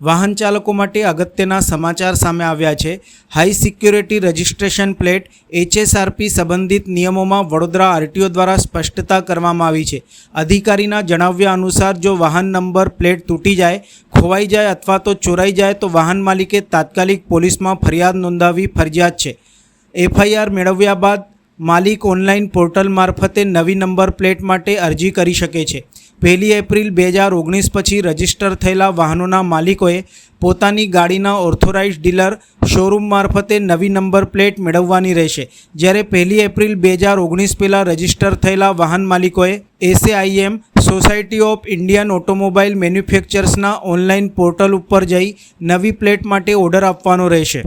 વાહન ચાલકો માટે અગત્યના સમાચાર સામે આવ્યા છે. High security registration plate, HSRP સંબંધિત નિયમોમાં વડોદરા આરટીઓ દ્વારા સ્પષ્ટતા કરવામાં આવી છે. અધિકારીના જણાવ્યા અનુસાર, જો વાહન નંબર પ્લેટ તૂટી જાય, ખોવાઈ જાય અથવા તો ચોરાઈ જાય, તો વાહન માલિકે તાત્કાલિક પોલીસમાં ફરિયાદ નોંધાવવી ફરજિયાત છે. એફઆઈઆર મેળવ્યા બાદ માલિક ઓનલાઈન પોર્ટલ મારફતે નવી નંબર પ્લેટ માટે અરજી કરી શકે છે. પહેલી એપ્રિલ બે હજાર ઓગણીસ પછી રજિસ્ટર થયેલા વાહનોના માલિકોએ પોતાની ગાડીના ઓર્થોરાઇઝ ડીલર શોરૂમ મારફતે નવી નંબર પ્લેટ મેળવવાની રહેશે. જ્યારે પહેલી એપ્રિલ બે હજાર ઓગણીસ પહેલાં રજિસ્ટર થયેલા વાહન માલિકોએ SAIM, society of Indian automobile મેન્યુફેક્ચર્સના online portal ઉપર જઈ નવી પ્લેટ માટે ઓર્ડર આપવાનો રહેશે.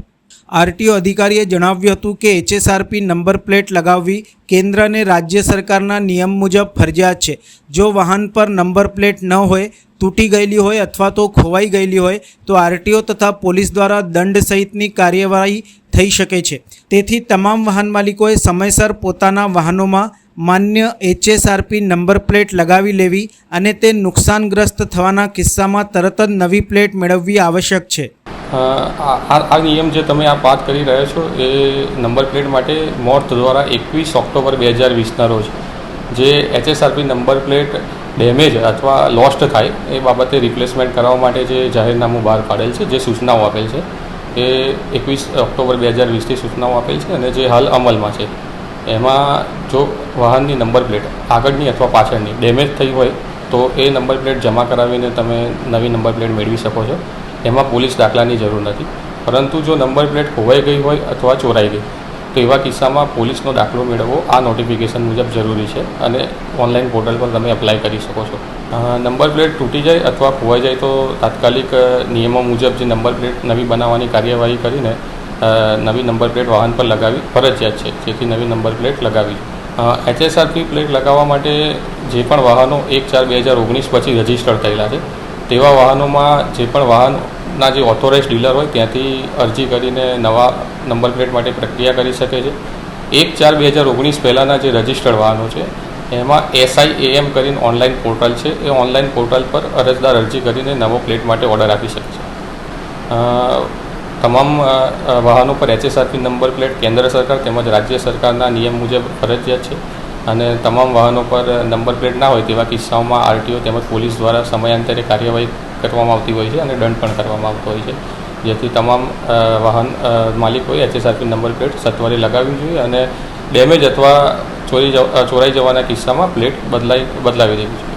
આરટીઓ અધિકારીએ જણાવ્યું હતું કે એચએસઆરપી નંબર પ્લેટ લગાવવી કેન્દ્ર અને રાજ્ય સરકારના નિયમ મુજબ ફરજિયાત છે. જો વાહન પર નંબર પ્લેટ ન હોય, તૂટી ગયેલી હોય અથવા તો ખોવાઈ ગયેલી હોય, તો આરટીઓ તથા પોલીસ દ્વારા દંડ સહિતની કાર્યવાહી થઈ શકે છે. તેથી તમામ વાહન માલિકોએ સમયસર પોતાના વાહનોમાં માન્ય એચએસઆરપી નંબર પ્લેટ લગાવી લેવી અને તે નુકસાનગ્રસ્ત થવાના કિસ્સામાં તરત જ નવી પ્લેટ મેળવવી આવશ્યક છે. આ નિયમ જે તમે આ વાત કરી રહ્યા છો એ નંબર પ્લેટ માટે મોર્થ દ્વારા એકવીસ ઓક્ટોબર બે હજાર વીસના રોજ જે એચએસઆરપી નંબર પ્લેટ ડેમેજ અથવા લોસ્ટ થાય એ બાબતે રિપ્લેસમેન્ટ કરાવવા માટે જે જાહેરનામું બહાર પાડેલ છે, જે સૂચનાઓ આપેલ છે, એ એકવીસ ઓક્ટોબર બે હજાર વીસથી સૂચનાઓ આપેલ છે અને જે હાલ અમલમાં છે. એમાં જો વાહનની નંબર પ્લેટ આગળની અથવા પાછળની ડેમેજ થઈ હોય તો એ નંબર પ્લેટ જમા કરાવીને તમે નવી નંબર પ્લેટ મેળવી શકો છો. એમાં પોલીસ દાખલાની જરૂર નથી. પરંતુ જો નંબર પ્લેટ ખોવાઈ ગઈ હોય અથવા ચોરાઈ ગઈ, તો એવા કિસ્સામાં પોલીસનો દાખલો મેળવવો આ નોટિફિકેશન મુજબ જરૂરી છે અને ઓનલાઈન પોર્ટલ પર તમે એપ્લાય કરી શકો છો. નંબર પ્લેટ તૂટી જાય અથવા ખોવાઈ જાય તો તાત્કાલિક નિયમો મુજબ જે નંબર પ્લેટ નવી બનાવવાની કાર્યવાહી કરીને નવી નંબર પ્લેટ વાહન પર લગાવી ફરજિયાત છે. જેથી નવી નંબર પ્લેટ લગાવી. એચએસઆરપી પ્લેટ લગાવવા માટે જે પણ વાહનો એક ચાર બે હજાર ઓગણીસ પછી રજિસ્ટર થયેલા છે. તેવા વાહનોમાં જે પણ વાહનના જે ઓથોરાઇઝ ડીલર હોય ત્યાંથી અરજી કરીને નવા નંબર પ્લેટ માટે પ્રક્રિયા કરી શકે છે. એક ચાર બે હજાર ઓગણીસ પહેલાંના જે રજિસ્ટર્ડ વાહનો છે, એમાં એસઆઈ એએમ કરીને ઓનલાઈન પોર્ટલ છે. એ ઓનલાઈન પોર્ટલ પર અરજદાર અરજી કરીને નવો પ્લેટ માટે ઓર્ડર આપી શકે છે. તમામ વાહનો પર એચએસઆરપી નંબર પ્લેટ કેન્દ્ર સરકાર તેમજ રાજ્ય સરકારના નિયમ મુજબ ફરજિયાત છે. અને તમામ વાહનો પર નંબર પ્લેટ ના હોય તેવા કિસ્સાઓમાં આરટીઓ તેમજ પોલીસ દ્વારા સમયાંતરે કાર્યવાહી કરવામાં આવતી હોય છે અને દંડ પણ કરવામાં આવતો હોય છે. જેથી તમામ વાહન માલિકોએ એચએસઆરપી નંબર પ્લેટ સત્વરે લગાવવી જોઈએ અને ડેમેજ અથવા ચોરી ચોરાઈ જવાના કિસ્સામાં પ્લેટ બદલાઈ, બદલાવી દેવી જોઈએ.